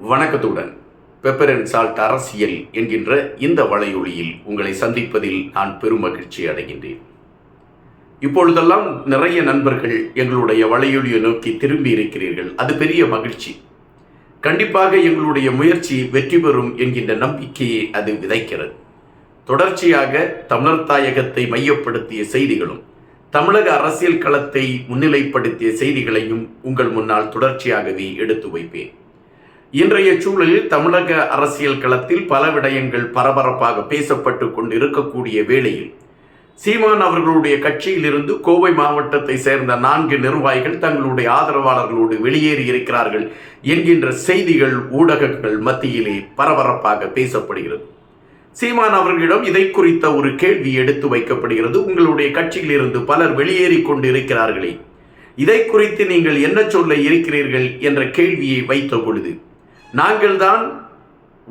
வணக்கத்துடன். Pepper and salt அரசியல் என்கின்ற இந்த வலையொலியில் உங்களை சந்திப்பதில் நான் பெருமகிழ்ச்சி அடைகின்றேன். இப்பொழுதெல்லாம் நிறைய நண்பர்கள் எங்களுடைய வலையொலியை நோக்கி திரும்பி இருக்கிறீர்கள். அது பெரிய மகிழ்ச்சி. கண்டிப்பாக எங்களுடைய முயற்சி வெற்றி பெறும் என்கின்ற நம்பிக்கையை அது விதைக்கிறது. தொடர்ச்சியாக தமிழர் தாயகத்தை மையப்படுத்திய செய்திகளும் தமிழக அரசியல் களத்தை முன்னிலைப்படுத்திய செய்திகளையும் உங்கள் முன்னால் தொடர்ச்சியாகவே எடுத்து வைப்பேன். இன்றைய சூழலில் தமிழக அரசியல் களத்தில் பல விடயங்கள் பரபரப்பாக பேசப்பட்டு கொண்டு இருக்கக்கூடிய வேளையில் சீமான் அவர்களுடைய கட்சியிலிருந்து கோவை மாவட்டத்தை சேர்ந்த நான்கு நிர்வாகிகள் தங்களுடைய ஆதரவாளர்களோடு வெளியேறி இருக்கிறார்கள் என்கின்ற செய்திகள் ஊடகங்கள் மத்தியிலே பரபரப்பாக பேசப்படுகிறது. சீமான் அவர்களிடம் இதை குறித்த ஒரு கேள்வி எடுத்து வைக்கப்படுகிறது. உங்களுடைய கட்சியிலிருந்து பலர் வெளியேறி கொண்டு இருக்கிறார்களே இதை குறித்து நீங்கள் என்ன சொல்ல இருக்கிறீர்கள் என்ற கேள்வியை வைத்த பொழுது நாங்கள்தான்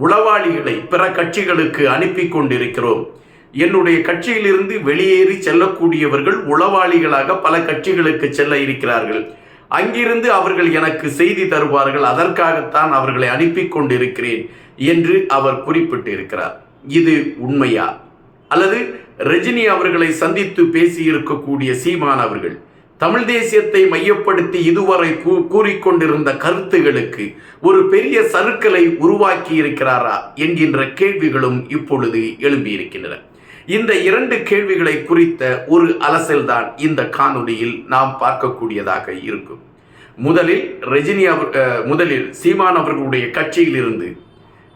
உளவாளிகளை பிற கட்சிகளுக்கு அனுப்பி கொண்டிருக்கிறோம். என்னுடைய கட்சியிலிருந்து வெளியேறி செல்லக்கூடியவர்கள் உளவாளிகளாக பல கட்சிகளுக்கு செல்ல இருக்கிறார்கள். அங்கிருந்து அவர்கள் எனக்கு செய்தி தருவார்கள் அதற்காகத்தான் அவர்களை அனுப்பி கொண்டிருக்கிறேன் என்று அவர் குறிப்பிட்டிருக்கிறார். இது உண்மையா? அல்லது ரஜினி அவர்களை சந்தித்து பேசியிருக்கக்கூடிய சீமான் அவர்கள் தமிழ் தேசியத்தை மையப்படுத்தி இதுவரை கூ கூறிக்கொண்டிருந்த கருத்துகளுக்கு ஒரு பெரிய சருக்களை உருவாக்கி இருக்கிறாரா என்கின்ற கேள்விகளும் இப்பொழுது எழும்பியிருக்கின்றன. இந்த இரண்டு கேள்விகளை குறித்த ஒரு அலசல்தான் இந்த காணொலியில் நாம் பார்க்கக்கூடியதாக இருக்கும். முதலில் ரஜினி அவர் முதலில் சீமான் அவர்களுடைய கட்சியிலிருந்து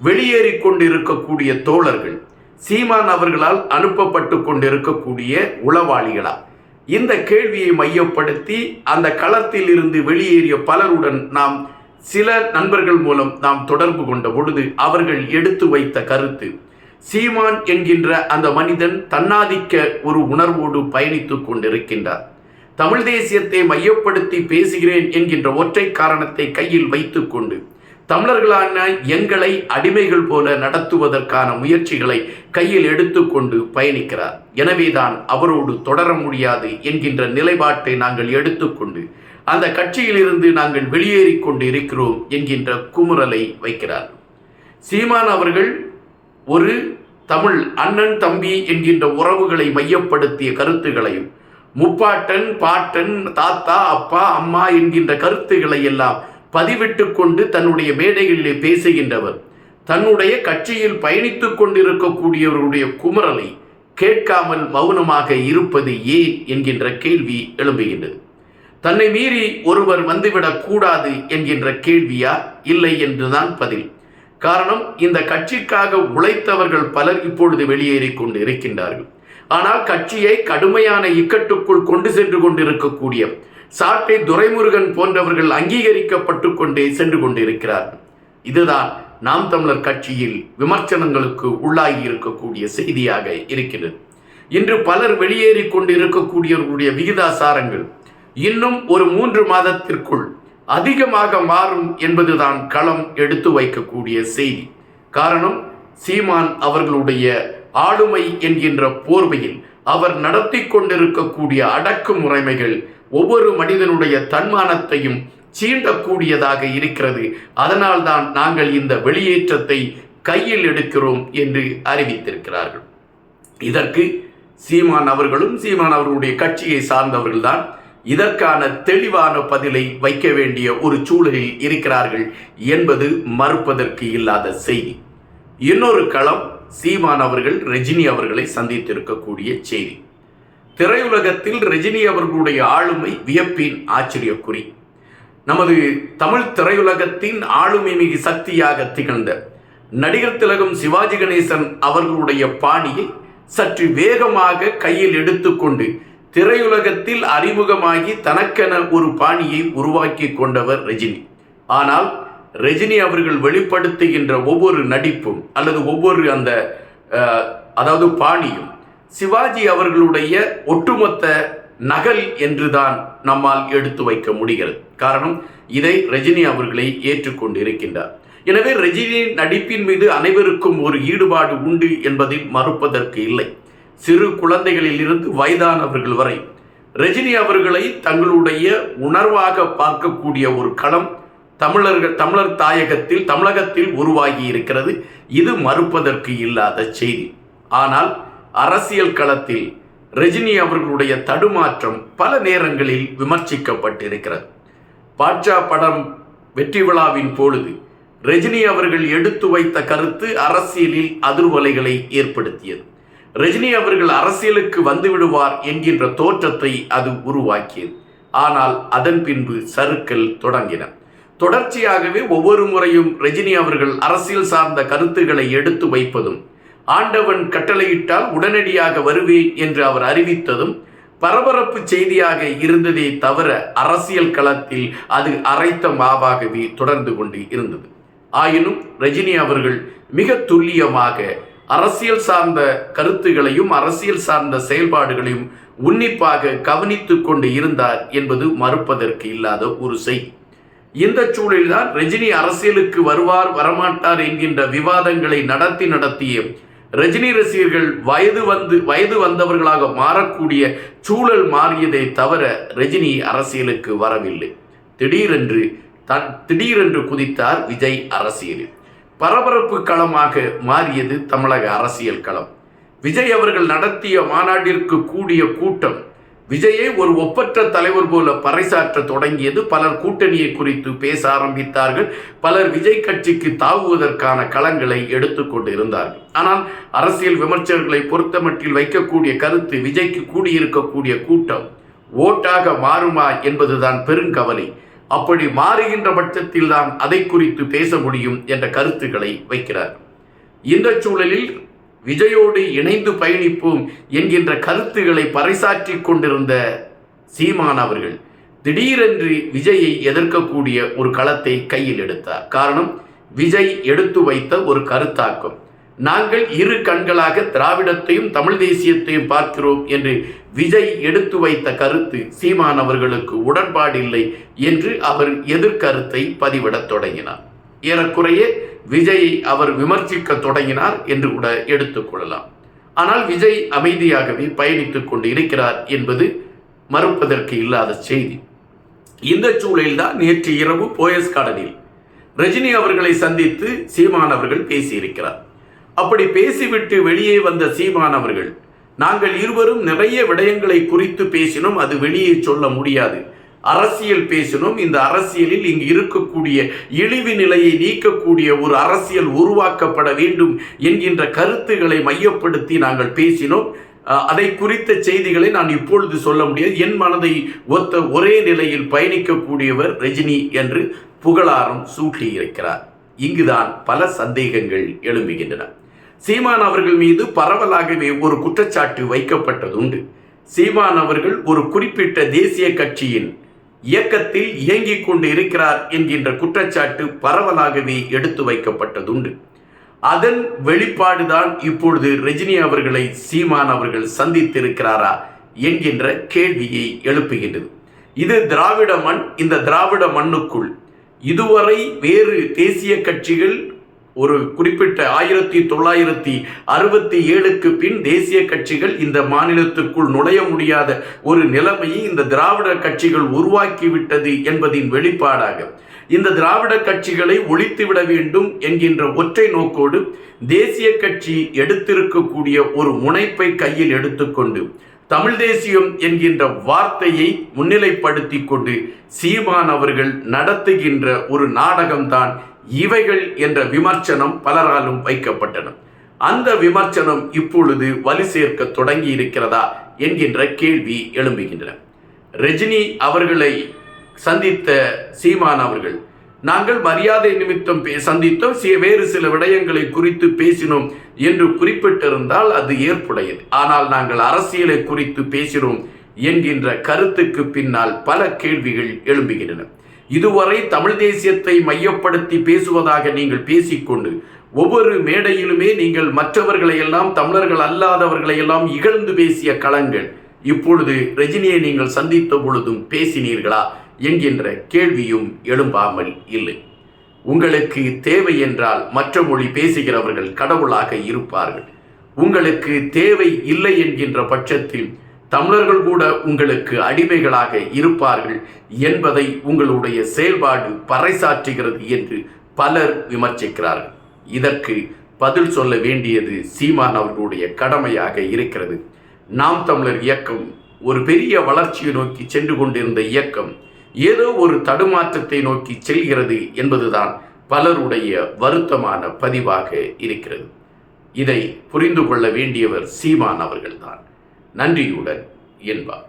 வெளியேறி கொண்டிருக்கக்கூடிய தோழர்கள் சீமான் அவர்களால் அனுப்பப்பட்டு கொண்டிருக்கக்கூடிய உளவாளிகளா? இந்த கேள்வியை மையப்படுத்தி அந்த களத்தில் இருந்து வெளியேறிய பலருடன் நாம் சில நண்பர்கள் மூலம் நாம் தொடர்பு கொண்ட பொழுது அவர்கள் எடுத்து வைத்த கருத்து. சீமான் என்கின்ற அந்த மனிதன் தன்னாதிக்க ஒரு உணர்வோடு பயணித்துக் கொண்டிருக்கின்றார். தமிழ் தேசியத்தை மையப்படுத்தி பேசுகிறேன் என்கின்ற ஒற்றை காரணத்தை கையில் வைத்துக்கொண்டு தமிழர்களான எங்களை அடிமைகள் போல நடத்துவதற்கான முயற்சிகளை கையில் எடுத்துக்கொண்டு பயணிக்கிறார். எனவேதான் அவரோடு தொடர முடியாது என்கின்ற நிலைப்பாட்டை நாங்கள் எடுத்துக்கொண்டு அந்த கட்சியிலிருந்து நாங்கள் வெளியேறி கொண்டு இருக்கிறோம் என்கின்ற குமுறலை வைக்கிறார். சீமான் அவர்கள் ஒரு தமிழ் அண்ணன் தம்பி என்கின்ற உறவுகளை மையப்படுத்திய கருத்துகளையும் முப்பாட்டன் பாட்டன் தாத்தா அப்பா அம்மா என்கின்ற கருத்துக்களை எல்லாம் பதிவிட்டு கொண்டு தன்னுடைய மேடைகளிலே பேசுகின்றவர். தன்னுடைய கட்சியில் பயணித்துக் கொண்டிருக்கக்கூடியவருடைய குமரலை கேட்காமல் மௌனமாக இருப்பது ஏன் என்கின்ற கேள்வி எழும்புகின்றது. தன்னை மீறி ஒருவர் வந்துவிடக் கூடாது என்கின்ற கேள்வியா? இல்லை என்றுதான் பதில். காரணம் இந்த கட்சிக்காக உழைத்தவர்கள் பலர் இப்பொழுது வெளியேறி கொண்டு இருக்கின்றார்கள் ஆனால் கட்சியை கடுமையான இக்கட்டுக்குள் கொண்டு சென்று கொண்டிருக்கக்கூடிய சாட்டை துரைமுருகன் போன்றவர்கள் அங்கீகரிக்கப்பட்டு கொண்டே சென்று கொண்டிருக்கிறார்கள். இதுதான் நாம் தமிழர் கட்சியில் விமர்சனங்களுக்கு உள்ளாகி இருக்கக்கூடிய செய்தியாக இருக்கிறது. இன்று பலர் வெளியேறி கொண்டு இருக்கக்கூடியவர்களுடைய விகிதாசாரங்கள் இன்னும் ஒரு மூன்று மாதத்திற்குள் அதிகமாக மாறும் என்பதுதான் களம் எடுத்து வைக்கக்கூடிய செய்தி. காரணம் சீமான் அவர்களுடைய ஆளுமை என்கின்ற போர்வையில் அவர் நடத்தி கொண்டிருக்கக்கூடிய அடக்கு முறைமைகள் ஒவ்வொரு மனிதனுடைய தன்மானத்தையும் சீண்டக்கூடியதாக இருக்கிறது. அதனால்தான் நாங்கள் இந்த வெளியேற்றத்தை கையில் எடுக்கிறோம் என்று அறிவித்திருக்கிறார்கள். இதற்கு சீமான் அவர்களும் சீமான் அவர்களுடைய கட்சியை சார்ந்தவர்கள்தான் இதற்கான தெளிவான பதிலை வைக்க வேண்டிய ஒரு சூழலில் இருக்கிறார்கள் என்பது மறுப்பதற்கு இல்லாத செய்தி. இன்னொரு களம் சீமான் அவர்கள் ரஜினி அவர்களை சந்தித்திருக்கக்கூடிய செய்தி. திரையுலகத்தில் ரஜினி அவர்களுடைய ஆளுமை வியப்பின் ஆச்சரியக்குறி. நமது தமிழ் திரையுலகத்தின் ஆளுமை மிகு சக்தியாக திகழ்ந்த நடிகர் திலகம் சிவாஜி கணேசன் அவர்களுடைய பாணியை சற்று வேகமாக கையில் எடுத்துக்கொண்டு திரையுலகத்தில் அறிமுகமாகி தனக்கென ஒரு பாணியை உருவாக்கி கொண்டவர் ரஜினி. ஆனால் ரஜினி அவர்கள் வெளிப்படுத்துகின்ற ஒவ்வொரு நடிப்பும் அல்லது ஒவ்வொரு அந்த அதாவது பாணியும் சிவாஜி அவர்களுடைய ஒட்டுமொத்த நகல் என்றுதான் நம்மால் எடுத்து வைக்க முடிகிறது. காரணம் இதை ரஜினி அவர்களை ஏற்றுக்கொண்டு இருக்கின்றார் எனவே ரஜினி நடிப்பின் மீது அனைவருக்கும் ஒரு ஈடுபாடு உண்டு என்பதில் மறுப்பதற்கு இல்லை. சிறு குழந்தைகளில் இருந்து வயதானவர்கள் வரை ரஜினி அவர்களை தங்களுடைய உணர்வாக பார்க்கக்கூடிய ஒரு களம் தமிழர்கள் தமிழர் தாயகத்தில் தமிழகத்தில் உருவாகி இருக்கிறது. இது மறுப்பதற்கு இல்லாத செய்தி. ஆனால் அரசியல் களத்தில் ரஜினி அவர்களுடைய தடுமாற்றம் பல நேரங்களில் விமர்சிக்கப்பட்டிருக்கிறது. பாட்சா படம் வெற்றி விழாவின் பொழுது ரஜினி அவர்கள் எடுத்து வைத்த கருத்து அரசியலில் அதிர்வலைகளை ஏற்படுத்தியது. ரஜினி அவர்கள் அரசியலுக்கு வந்துவிடுவார் என்கின்ற தோற்றத்தை அது உருவாக்கியது. ஆனால் அதன் பின்பு சறுக்கல் தொடங்கின. தொடர்ச்சியாகவே ஒவ்வொரு முறையும் ரஜினி அவர்கள் அரசியல் சார்ந்த கருத்துக்களை எடுத்து வைப்பதும் ஆண்டவன் கட்டளையிட்டால் உடனடியாக வருவேன் என்று அவர் அறிவித்ததும் பரபரப்பு செய்தியாக இருந்ததே தவிர அரசியல் களத்தில் அது அரைத்த மாவாகவே தொடர்ந்து கொண்டு இருந்தது. ஆயினும் ரஜினி அவர்கள் மிக துல்லியமாக அரசியல் சார்ந்த கருத்துகளையும் அரசியல் சார்ந்த செயல்பாடுகளையும் உன்னிப்பாக கவனித்து கொண்டு இருந்தார் என்பது மறுப்பதற்கு இல்லாத ஒரு செய். இந்த சூழலில்தான் ரஜினி அரசியலுக்கு வருவார் வரமாட்டார் என்கின்ற விவாதங்களை நடத்தி நடத்திய ரஜினி ரசிகர்கள் வயது வந்து வயது வந்தவர்களாக மாறக்கூடிய சூழல் மாறியதை தவிர ரஜினி அரசியலுக்கு வரவில்லை. திடீரென்று தன் திடீரென்று குதித்தார் விஜய் அரசியலில். பரபரப்பு களமாக மாறியது தமிழக அரசியல் களம். விஜய் அவர்கள் நடத்திய மாநாட்டிற்கு கூடிய கூட்டம் விஜயை ஒரு ஒப்பற்ற தலைவர் போல பறைசாற்ற தொடங்கியது. பலர் கூட்டணியை குறித்து பேச ஆரம்பித்தார்கள். பலர் விஜய் கட்சிக்கு தாவுவதற்கான களங்களை எடுத்துக்கொண்டு இருந்தார்கள் ஆனால் அரசியல் விமர்சகர்களை பொறுத்தமட்டில் வைக்கக்கூடிய கருத்து விஜய்க்கு கூடியிருக்கக்கூடிய கூட்டம் ஓட்டாக மாறுமா என்பதுதான் பெருங்கவலை. அப்படி மாறுகின்ற பட்சத்தில் தான் அதை குறித்து பேச முடியும் என்ற கருத்துக்களை வைக்கிறார். இந்த சூழலில் விஜயோடு இணைந்து பயணிப்போம் என்கின்ற கருத்துக்களை பறைசாற்றி கொண்டிருந்த சீமான் அவர்கள் திடீரென்று விஜயை எதிர்க்கக்கூடிய ஒரு களத்தை கையில் எடுத்தார். காரணம் விஜய் எடுத்து வைத்த ஒரு கருத்தாக்கம். நாங்கள் இரு கண்களாக திராவிடத்தையும் தமிழ் தேசியத்தையும் பார்க்கிறோம் என்று விஜய் எடுத்து வைத்த கருத்து சீமான் அவர்களுக்கு உடன்பாடில்லை என்று அவர் எதிர்கருத்தை பதிவிடத் தொடங்கினார். ஏறக்குறைய விஜயை அவர் விமர்சிக்க தொடங்கினார் என்று கூட எடுத்துக்கொள்ளலாம் ஆனால் விஜய் அமைதியாகவே பயணித்துக் கொண்டு இருக்கிறார் என்பது மறுப்பதற்கு இல்லாத செய்தி. இந்த சூழலில்தான் நேற்று இரவு போயஸ் கார்டனில் ரஜினி அவர்களை சந்தித்து சீமான் அவர்கள் பேசியிருக்கிறார். அப்படி பேசிவிட்டு வெளியே வந்த சீமான் அவர்கள் நாங்கள் இருவரும் நிறைய விடயங்களை குறித்து பேசினோம் அது வெளியே சொல்ல முடியாது. அரசியல் பேசினோம். இந்த அரசியலில் இங்கு இருக்கக்கூடிய இழிவு நிலையை நீக்கக்கூடிய ஒரு அரசியல் உருவாக்கப்பட வேண்டும் என்கின்ற கருத்துக்களை மையப்படுத்தி நாங்கள் பேசினோம். அதை குறித்த செய்திகளை நான் இப்பொழுது சொல்ல முடியாது. என் மனதை ஒத்த ஒரே நிலையில் பயணிக்கக்கூடியவர் ரஜினி என்று புகழாரம் சூட்டியிருக்கிறார். இங்குதான் பல சந்தேகங்கள் எழும்புகின்றன. சீமான் அவர்கள் மீது பரவலாகவே ஒரு குற்றச்சாட்டு வைக்கப்பட்டதுண்டு. சீமான் அவர்கள் ஒரு குறிப்பிட்ட தேசிய கட்சியின் இயக்கத்தில் இயங்கிக் கொண்டு இருக்கிறார் என்கின்ற குற்றச்சாட்டு பரவலாகவே எடுத்து வைக்கப்பட்டதுண்டு. அதன் வெளிப்பாடுதான் இப்பொழுது ரஜினி அவர்களை சீமான் அவர்கள் சந்தித்திருக்கிறாரா என்கின்ற கேள்வியை எழுப்புகின்றது. இது திராவிட மண் இந்த திராவிட மண்ணுக்குள். இதுவரை வேறு தேசிய கட்சிகள் ஒரு குறிப்பிட்ட ஆயிரத்தி தொள்ளாயிரத்தி அறுபத்தி ஏழுக்கு பின் தேசிய கட்சிகள் இந்த மாநிலத்துக்குள் நுழைய முடியாத ஒரு நிலைமையை இந்த திராவிட கட்சிகள் உருவாக்கிவிட்டது என்பதின் வெளிப்பாடாக. இந்த திராவிட கட்சிகளை ஒழித்துவிட வேண்டும் என்கின்ற ஒற்றை நோக்கோடு தேசிய கட்சி எடுத்திருக்கக்கூடிய ஒரு முனைப்பை கையில் எடுத்துக்கொண்டு தமிழ் தேசியம் என்கின்ற வார்த்தையை முன்னிலைப்படுத்தி கொண்டு சீமான் அவர்கள் நடத்துகின்ற ஒரு நாடகம்தான் இவைகள் என்ற விமர்சனம் பலராலும் வைக்கப்பட்டன. அந்த விமர்சனம் இப்பொழுது வலு சேர்க்க தொடங்கி இருக்கிறதா என்கின்ற கேள்வி எழும்புகின்றன. ரஜினி அவர்களை சந்தித்த சீமான் அவர்கள் நாங்கள் மரியாதை நிமித்தம் பே- சந்தித்தோம் வேறு சில விடயங்களை குறித்து பேசினோம் என்று குறிப்பிட்டிருந்தால் அது ஏற்புடையது. ஆனால் நாங்கள் அரசியலை குறித்து பேசினோம் என்கின்ற கருத்துக்கு பின்னால் பல கேள்விகள் எழும்புகின்றன. இதுவரை தமிழ் தேசியத்தை மையப்படுத்தி பேசுவதாக நீங்கள் பேசிக்கொண்டு ஒவ்வொரு மேடையிலுமே நீங்கள் மற்றவர்களையெல்லாம் தமிழர்கள் அல்லாதவர்களையெல்லாம் இகழ்ந்து பேசிய களங்கள் இப்பொழுது ரஜினியை நீங்கள் சந்தித்த பொழுதும் பேசினீர்களா என்கின்ற கேள்வியும் எழும்பாமல் இல்லை. உங்களுக்கு தேவை என்றால் மற்ற மொழி பேசுகிறவர்கள் கடவுளாக இருப்பார்கள். உங்களுக்கு தேவை இல்லை என்கின்ற பட்சத்தில் தமிழர்கள் கூட உங்களுக்கு அடிமைகளாக இருப்பார்கள் என்பதை உங்களுடைய செயல்பாடு பறைசாற்றுகிறது என்று பலர் விமர்சிக்கிறார்கள். இதற்கு பதில் சொல்ல வேண்டியது சீமான் அவர்களுடைய கடமையாக இருக்கிறது. நாம் தமிழர் இயக்கம் ஒரு பெரிய வளர்ச்சியை நோக்கி சென்று கொண்டிருந்த இயக்கம் ஏதோ ஒரு தடுமாற்றத்தை நோக்கி செல்கிறது என்பதுதான் பலருடைய வருத்தமான பதிவாக இருக்கிறது. இதை புரிந்து கொள்ள வேண்டியவர் சீமான் அவர்கள்தான். நன்றியுடன் என்பார்.